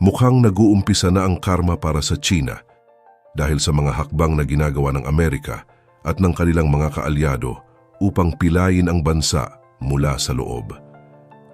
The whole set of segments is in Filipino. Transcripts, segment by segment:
Mukhang nag-uumpisa na ang karma para sa China dahil sa mga hakbang na ginagawa ng Amerika at ng kanilang mga kaalyado upang pilayin ang bansa mula sa loob.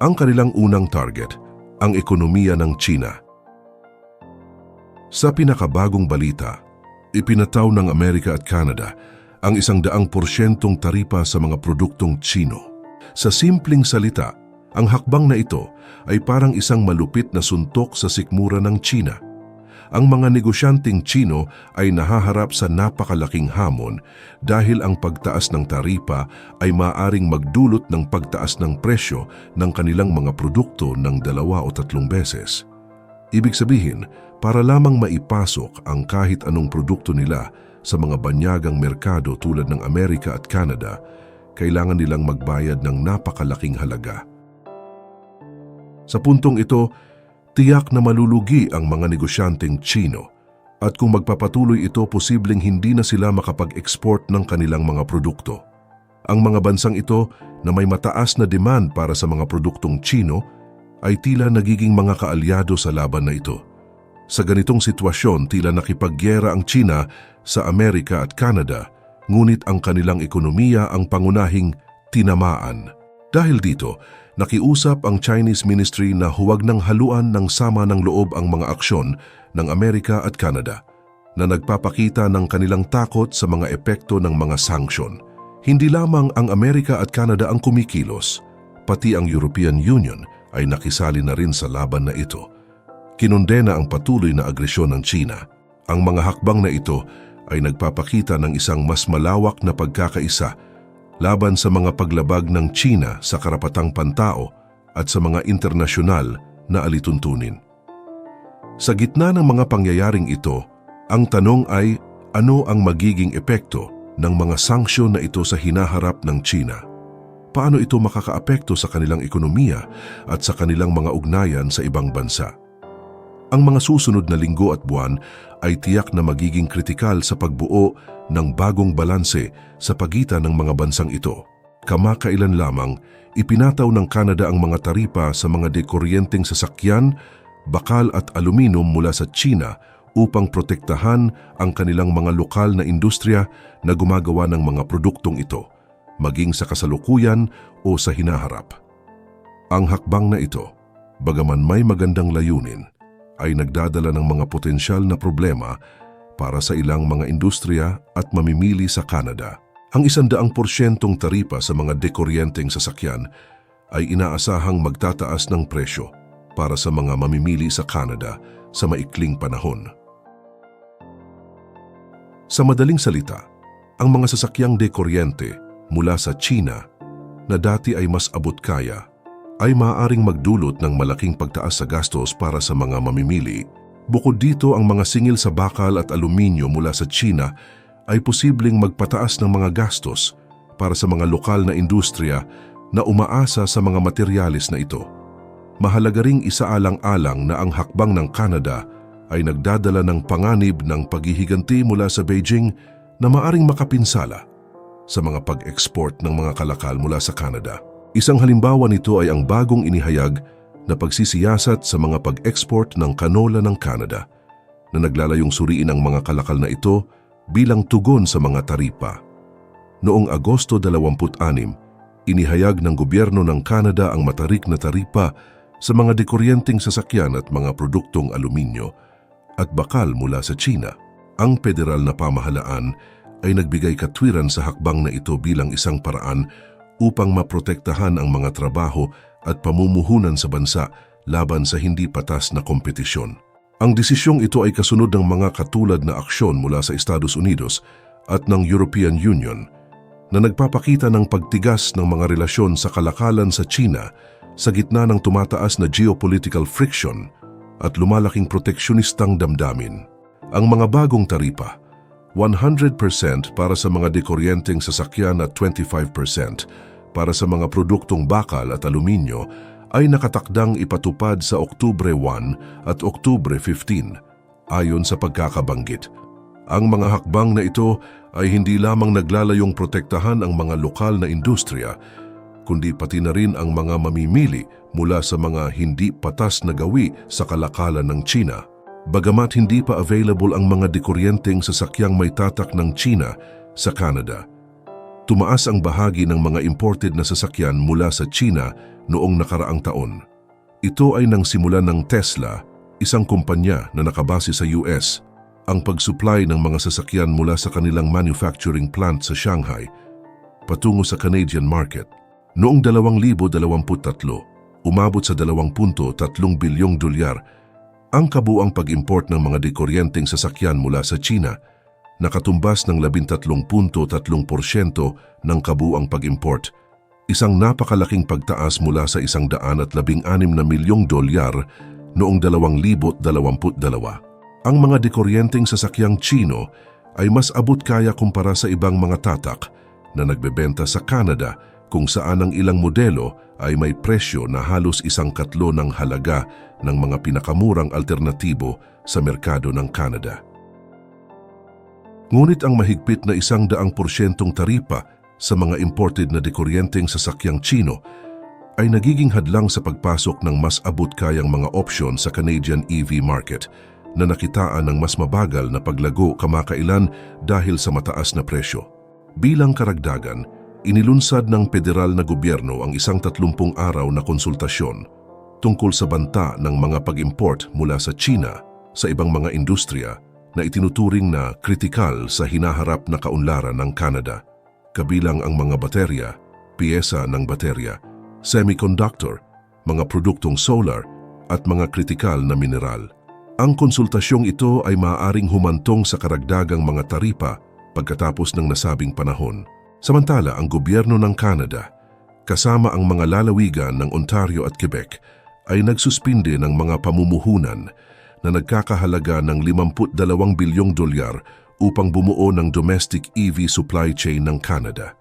Ang kanilang unang target, ang ekonomiya ng China. Sa pinakabagong balita, ipinataw ng Amerika at Canada ang isang daang porsyentong taripa sa mga produktong Chino. Sa simpleng salita, ang hakbang na ito ay parang isang malupit na suntok sa sikmura ng China. Ang mga negosyanteng Chino ay nahaharap sa napakalaking hamon dahil ang pagtaas ng taripa ay maaring magdulot ng pagtaas ng presyo ng kanilang mga produkto ng dalawa o tatlong beses. Ibig sabihin, para lamang maipasok ang kahit anong produkto nila sa mga banyagang merkado tulad ng Amerika at Canada, kailangan nilang magbayad ng napakalaking halaga. Sa puntong ito, tiyak na malulugi ang mga negosyanteng Chino at kung magpapatuloy ito posibleng hindi na sila makapag-export ng kanilang mga produkto. Ang mga bansang ito na may mataas na demand para sa mga produktong Chino ay tila nagiging mga kaalyado sa laban na ito. Sa ganitong sitwasyon, tila nakipaggyera ang China sa Amerika at Canada, ngunit ang kanilang ekonomiya ang pangunahing tinamaan. Dahil dito, nakiusap ang Chinese Ministry na huwag nang haluan ng sama ng loob ang mga aksyon ng Amerika at Canada na nagpapakita ng kanilang takot sa mga epekto ng mga sanksyon. Hindi lamang ang Amerika at Canada ang kumikilos, pati ang European Union ay nakisali na rin sa laban na ito. Kinondena ang patuloy na agresyon ng China. Ang mga hakbang na ito ay nagpapakita ng isang mas malawak na pagkakaisa laban sa mga paglabag ng China sa karapatang pantao at sa mga internasyonal na alituntunin. Sa gitna ng mga pangyayaring ito, ang tanong ay ano ang magiging epekto ng mga sanksyon na ito sa hinaharap ng China? Paano ito makakaapekto sa kanilang ekonomiya at sa kanilang mga ugnayan sa ibang bansa? Ang mga susunod na linggo at buwan ay tiyak na magiging kritikal sa pagbuo ng bagong balanse sa pagitan ng mga bansang ito. Kamakailan lamang, ipinataw ng Canada ang mga taripa sa mga dekoryenteng sasakyan, bakal at aluminum mula sa China upang protektahan ang kanilang mga lokal na industriya na gumagawa ng mga produktong ito, maging sa kasalukuyan o sa hinaharap. Ang hakbang na ito, bagaman may magandang layunin, ay nagdadala ng mga potensyal na problema para sa ilang mga industriya at mamimili sa Canada. Ang isandaang porsyentong taripa sa mga dekoryenteng sasakyan ay inaasahang magtataas ng presyo para sa mga mamimili sa Canada sa maikling panahon. Sa madaling salita, ang mga sasakyang dekoryente mula sa China na dati ay mas abot kaya ay maaaring magdulot ng malaking pagtaas sa gastos para sa mga mamimili. Bukod dito, ang mga singil sa bakal at aluminyo mula sa China ay posibleng magpataas ng mga gastos para sa mga lokal na industriya na umaasa sa mga materyales na ito. Mahalaga ring isaalang-alang na ang hakbang ng Canada ay nagdadala ng panganib ng paghihiganti mula sa Beijing na maaring makapinsala sa mga pag-export ng mga kalakal mula sa Canada. Isang halimbawa nito ay ang bagong inihayag na pagsisiyasat sa mga pag-export ng kanola ng Canada na naglalayong suriin ang mga kalakal na ito bilang tugon sa mga taripa. Noong Agosto 26, inihayag ng gobyerno ng Canada ang matarik na taripa sa mga dekoryenteng sasakyan at mga produktong aluminyo at bakal mula sa China. Ang federal na pamahalaan ay nagbigay katwiran sa hakbang na ito bilang isang paraan upang maprotektahan ang mga trabaho at pamumuhunan sa bansa laban sa hindi patas na kompetisyon. Ang desisyong ito ay kasunod ng mga katulad na aksyon mula sa Estados Unidos at ng European Union na nagpapakita ng pagtigas ng mga relasyon sa kalakalan sa China sa gitna ng tumataas na geopolitical friction at lumalaking proteksyonistang damdamin. Ang mga bagong taripa, 100% para sa mga dekoryenteng sasakyan at 25% para sa mga produktong bakal at aluminyo ay nakatakdang ipatupad sa Oktubre 1 at Oktubre 15 ayon sa pagkakabanggit. Ang mga hakbang na ito ay hindi lamang naglalayong protektahan ang mga lokal na industriya, kundi pati na rin ang mga mamimili mula sa mga hindi patas na gawi sa kalakalan ng China. Bagamat hindi pa available ang mga dekuryenteng sasakyang may tatak ng China sa Canada, tumaas ang bahagi ng mga imported na sasakyan mula sa China noong nakaraang taon. Ito ay nang simulan ng Tesla, isang kumpanya na nakabase sa US, ang pag-supply ng mga sasakyan mula sa kanilang manufacturing plant sa Shanghai patungo sa Canadian market. Noong 2023, umabot sa 2.3 bilyong dolyar ang kabuang pag-import ng mga dekuryenteng sasakyan mula sa China, nakatumbas ng 13.3% ng kabuang pag-import, isang napakalaking pagtaas mula sa 116 na milyong dolyar noong 2022. Ang mga dekuryenteng sasakyang Chino ay mas abot kaya kumpara sa ibang mga tatak na nagbebenta sa Canada kung saan ang ilang modelo ay may presyo na halos isang katlo ng halaga ng mga pinakamurang alternatibo sa merkado ng Canada. Ngunit ang mahigpit na isang daang porsyentong taripa sa mga imported na dekuryenteng sasakyang Chino ay nagiging hadlang sa pagpasok ng mas abot kayang mga opsyon sa Canadian EV market na nakitaan ng mas mabagal na paglago kamakailan dahil sa mataas na presyo. Bilang karagdagan, inilunsad ng federal na gobyerno ang isang 30 araw na konsultasyon tungkol sa banta ng mga pag-import mula sa China sa ibang mga industriya na itinuturing na kritikal sa hinaharap na kaunlaran ng Canada, kabilang ang mga baterya, piyesa ng baterya, semiconductor, mga produktong solar at mga kritikal na mineral. Ang konsultasyong ito ay maaaring humantong sa karagdagang mga taripa pagkatapos ng nasabing panahon. Samantala, ang gobyerno ng Canada, kasama ang mga lalawigan ng Ontario at Quebec, ay nagsuspinde ng mga pamumuhunan na nagkakahalaga ng 52 bilyong dolyar upang bumuo ng domestic EV supply chain ng Canada.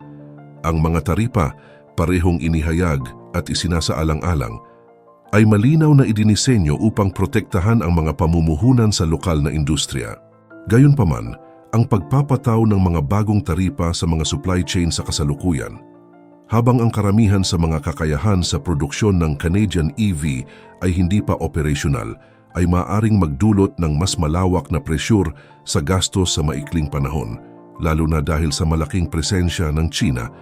Ang mga taripa, parehong inihayag at isinasaalang-alang, ay malinaw na idinisenyo upang protektahan ang mga pamumuhunan sa lokal na industriya. Gayunpaman, ang pagpapataw ng mga bagong taripa sa mga supply chain sa kasalukuyan, habang ang karamihan sa mga kakayahan sa produksyon ng Canadian EV ay hindi pa operational, ay maaring magdulot ng mas malawak na presyur sa gastos sa maikling panahon, lalo na dahil sa malaking presensya ng China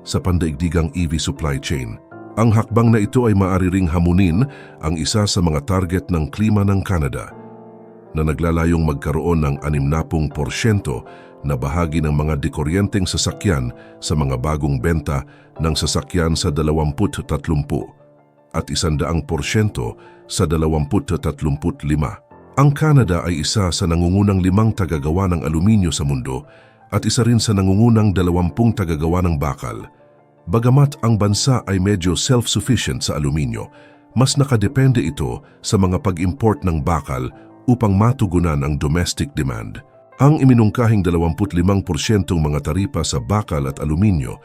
sa pandaigdigang EV supply chain. Ang hakbang na ito ay maaari hamunin ang isa sa mga target ng klima ng Canada – na naglalayong magkaroon ng 60% na bahagi ng mga dekuryenteng sasakyan sa mga bagong benta ng sasakyan sa 2030 at 100% sa 2035. Ang Canada ay isa sa nangungunang limang tagagawa ng aluminyo sa mundo at isa rin sa nangungunang dalawampung tagagawa ng bakal. Bagamat ang bansa ay medyo self-sufficient sa aluminyo, mas nakadepende ito sa mga pag-import ng bakal upang matugunan ang domestic demand. Ang iminungkahing 25% mga taripa sa bakal at aluminyo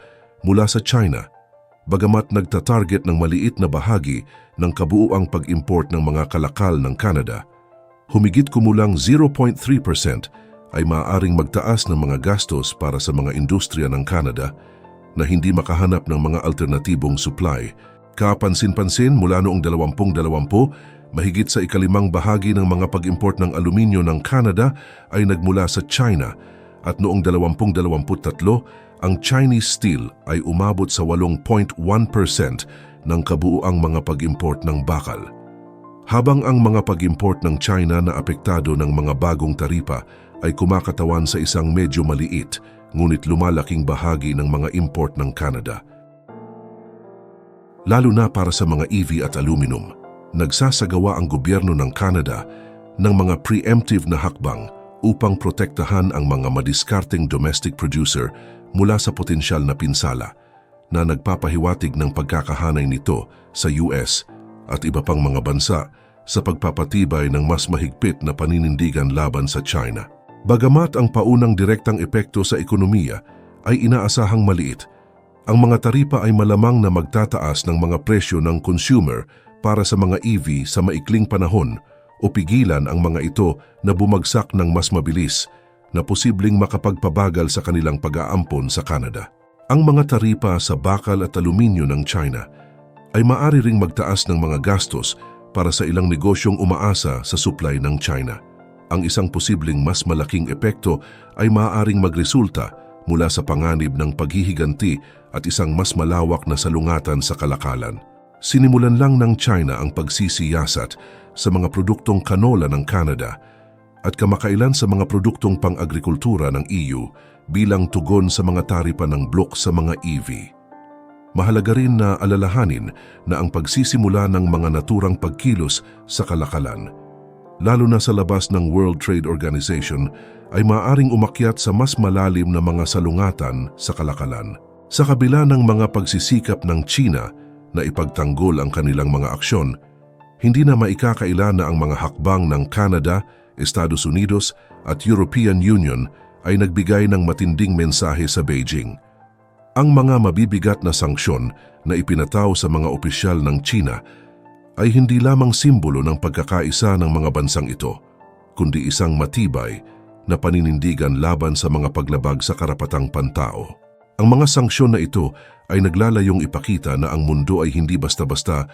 mula sa China, bagamat nagtatarget ng maliit na bahagi ng kabuuang pag-import ng mga kalakal ng Canada, humigit kumulang 0.3% ay maaaring magtaas ng mga gastos para sa mga industriya ng Canada na hindi makahanap ng mga alternatibong supply. Kapansin-pansin mula noong 2020 Mahigit sa ikalimang bahagi ng mga pag-import ng aluminyo ng Canada ay nagmula sa China at noong 2023 ang Chinese steel ay umabot sa 8.1% ng kabuuang mga pag-import ng bakal. Habang ang mga pag-import ng China na apektado ng mga bagong taripa ay kumakatawan sa isang medyo maliit ngunit lumalaking bahagi ng mga import ng Canada. Lalo na para sa mga EV at aluminum nagsasagawa ang gobyerno ng Canada ng mga preemptive na hakbang upang protektahan ang mga madiskarteng domestic producer mula sa potensyal na pinsala na nagpapahiwatig ng pagkakahanay nito sa US at iba pang mga bansa sa pagpapatibay ng mas mahigpit na paninindigan laban sa China. Bagamat ang paunang direktang epekto sa ekonomiya ay inaasahang maliit, ang mga taripa ay malamang na magtataas ng mga presyo ng consumer para sa mga EV sa maikling panahon o pigilan ang mga ito na bumagsak ng mas mabilis na posibleng makapagpabagal sa kanilang pag-aampon sa Canada. Ang mga taripa sa bakal at aluminyo ng China ay maaari ring magtaas ng mga gastos para sa ilang negosyong umaasa sa supply ng China. Ang isang posibleng mas malaking epekto ay maaaring magresulta mula sa panganib ng paghihiganti at isang mas malawak na salungatan sa kalakalan. Sinimulan lang ng China ang pagsisiyasat sa mga produktong kanola ng Canada at kamakailan sa mga produktong pang-agrikultura ng EU bilang tugon sa mga taripa ng blok sa mga EV. Mahalaga rin na alalahanin na ang pagsisimula ng mga naturang pagkilos sa kalakalan, lalo na sa labas ng World Trade Organization, ay maaring umakyat sa mas malalim na mga salungatan sa kalakalan. Sa kabila ng mga pagsisikap ng China na ipagtanggol ang kanilang mga aksyon, hindi na maikakaila na ang mga hakbang ng Canada, Estados Unidos at European Union ay nagbigay ng matinding mensahe sa Beijing. Ang mga mabibigat na sanksyon na ipinataw sa mga opisyal ng China ay hindi lamang simbolo ng pagkakaisa ng mga bansang ito, kundi isang matibay na paninindigan laban sa mga paglabag sa karapatang pantao. Ang mga sanksyon na ito ay naglalayong ipakita na ang mundo ay hindi basta-basta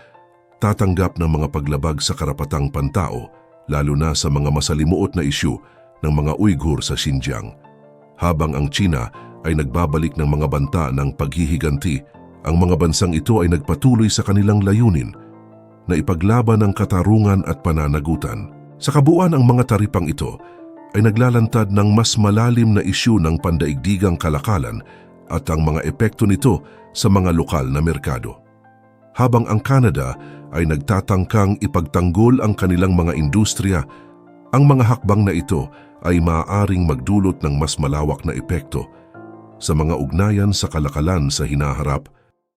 tatanggap ng mga paglabag sa karapatang pantao, lalo na sa mga masalimuot na isyu ng mga Uyghur sa Xinjiang. Habang ang China ay nagbabalik ng mga banta ng paghihiganti, ang mga bansang ito ay nagpatuloy sa kanilang layunin na ipaglaban ang katarungan at pananagutan. Sa kabuuan ang mga taripang ito ay naglalantad ng mas malalim na isyu ng pandaigdigang kalakalan at ang mga epekto nito sa mga lokal na merkado. Habang ang Canada ay nagtatangkang ipagtanggol ang kanilang mga industriya, ang mga hakbang na ito ay maaaring magdulot ng mas malawak na epekto sa mga ugnayan sa kalakalan sa hinaharap